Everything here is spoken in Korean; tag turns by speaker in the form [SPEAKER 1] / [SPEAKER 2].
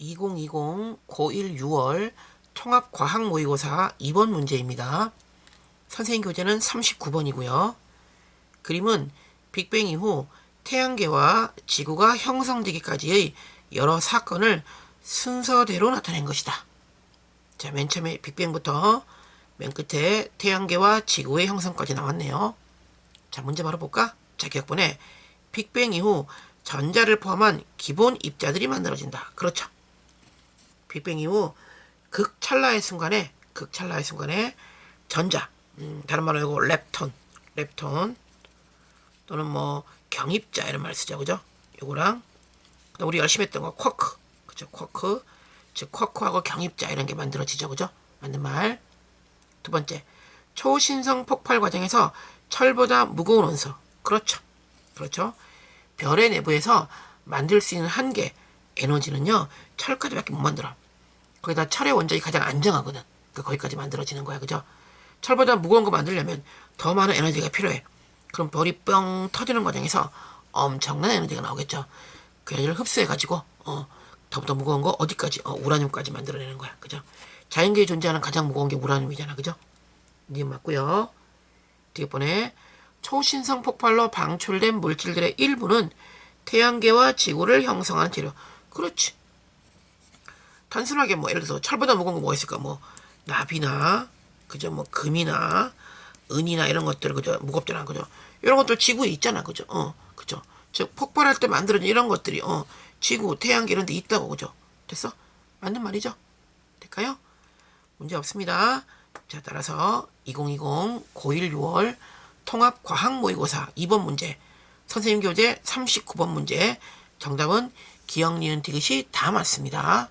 [SPEAKER 1] 2020 고1 6월 통합과학 모의고사 2번 문제입니다. 선생님 교재는 39번이고요. 그림은 빅뱅 이후 태양계와 지구가 형성되기까지의 여러 사건을 순서대로 나타낸 것이다. 자, 맨 처음에 빅뱅부터 맨 끝에 태양계와 지구의 형성까지 나왔네요. 자, 문제 바로 볼까? 자, 기억본에 빅뱅 이후 전자를 포함한 기본 입자들이 만들어진다. 그렇죠. 빅뱅 이후 극찰나의 순간에 극찰나의 순간에 전자 음, 다른 말로 이거 렙톤 렙톤 또는 뭐 경입자 이런 말 쓰죠. 그죠? 요거랑 우리 열심히 했던 거 쿼크. 그죠? 쿼크. 즉 쿼크하고 경입자 이런 게 만들어지죠. 그죠? 맞는 말. 두 번째 초신성 폭발 과정에서 철보다 무거운 원소 그렇죠. 그렇죠? 별의 내부에서 만들 수 있는 한계 에너지는요 철까지밖에 못 만들어 거기다 철의 원적이 가장 안정하거든. 그 거기까지 만들어지는 거야, 그죠? 철보다 무거운 거 만들려면 더 많은 에너지가 필요해. 그럼 별이 뻥 터지는 과정에서 엄청난 에너지가 나오겠죠. 그 에너지를 흡수해 가지고 어, 더더 무거운 거 어디까지? 어, 우라늄까지 만들어내는 거야, 그죠? 자연계에 존재하는 가장 무거운 게 우라늄이잖아, 그죠? 니 맞고요. 뒤에 번에 초신성 폭발로 방출된 물질들의 일부는 태양계와 지구를 형성한 재료. 그렇지. 단순하게 뭐 예를 들어서 철보다 무거운 거 뭐가 있을까? 뭐 나비나 그죠 뭐 금이나 은이나 이런 것들 그죠 무겁잖아 그죠 이런 것들 지구에 있잖아 그죠 어 그죠 즉 폭발할 때 만들어진 이런 것들이 어 지구 태양계 이런 데 있다고 그죠 됐어? 맞는 말이죠? 될까요? 문제 없습니다. 자 따라서 2020 고1 6월 통합 과학 모의고사 2번 문제. 선생님 교재 39번 문제. 정답은 기억 니은 디귿이 다 맞습니다.